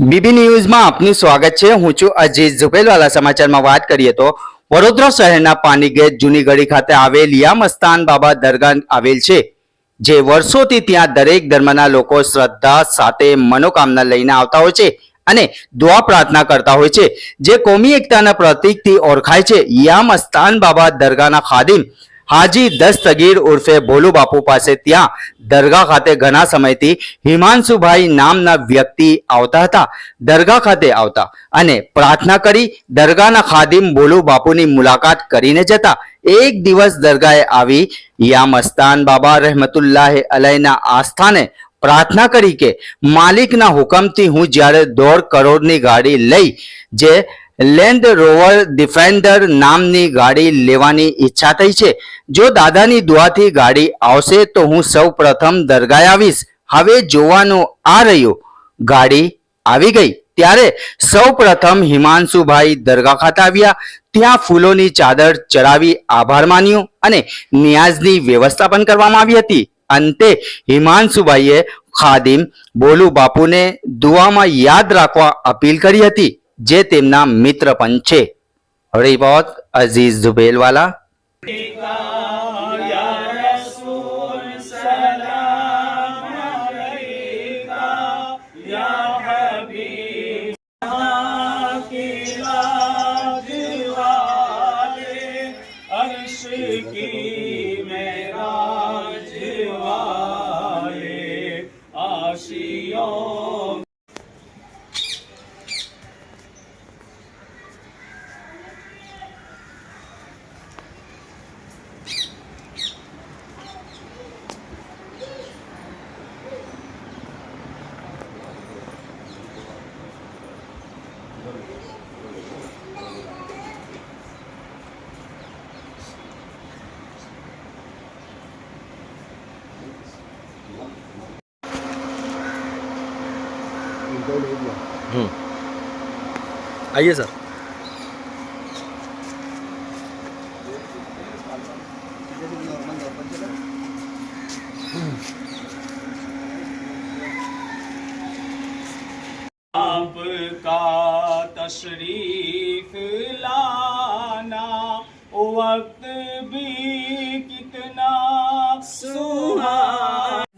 BB ન્યૂઝમાં આપનું સ્વાગત છે. હું છું અજીત ઝુબેલવાલા. સમાચારમાં વાત કરીએ તો વડોદરા શહેરના પાનીગેટ જૂની ગળી ખાતે આવેલ યામસ્તાન બાબા દરગાહ આવેલ છે, જે વર્ષોથી ત્યાં દરેક ધર્મના લોકો શ્રદ્ધા સાથે મનોકામના લઈને આવતા હોય છે અને દુઆ પ્રાર્થના કરતા હોય છે. જે કોમી એકતાના પ્રતીકથી ઓળખાય છે. યામસ્તાન બાબા દરગાહના ખાદિમ હાજી દસ્તગીર ઉર્ફે ભોલુ બાપુ પાસે ત્યાં દરગાહ ખાતે ઘણા સમયથી હિમાંશુભાઈ નામના વ્યક્તિ આવતા હતા. દરગાહ ખાતે આવતા અને પ્રાર્થના કરી દરગાહના ખાદિમ ભોલુ બાપુની મુલાકાત કરીને જતા. એક દિવસ દરગાહે આવી યામસ્તાન બાબા રહેમતુલ્લાહ અલયના આસ્થાને પ્રાર્થના કરી કે, માલિકના હુકમથી હું જ્યારે દોઢ કરોડની ગાડી લઈ જે લેન્ડ રોવર ડિફેન્ડર નામની ગાડી લેવાની ઈચ્છા થઈ છે. જો દાદાની દુઆથી ગાડી આવશે તો હું સૌ પ્રથમ દરગાહ આવીશ. હવે જોવાનું આ રહ્યું. ગાડી આવી ગઈ. ત્યારે સૌ પ્રથમ હિમાંશુભાઈ દરગાહ ખાતે આવ્યા. ત્યાં ફૂલોની ચાદર ચડાવી આભાર માન્યો અને ન્યાઝની વ્યવસ્થા પણ કરવામાં આવી હતી. અંતે હિમાંશુભાઈએ ખાદિમ બોલુ બાપુને દુઆમાં યાદ રાખવા અપીલ કરી હતી. જે તેમના મિત્ર પણ છે. રિપોર્ટ અઝીઝ ઝુબેલવાલા. आइए सर आपका तशरीफ लाना वक्त भी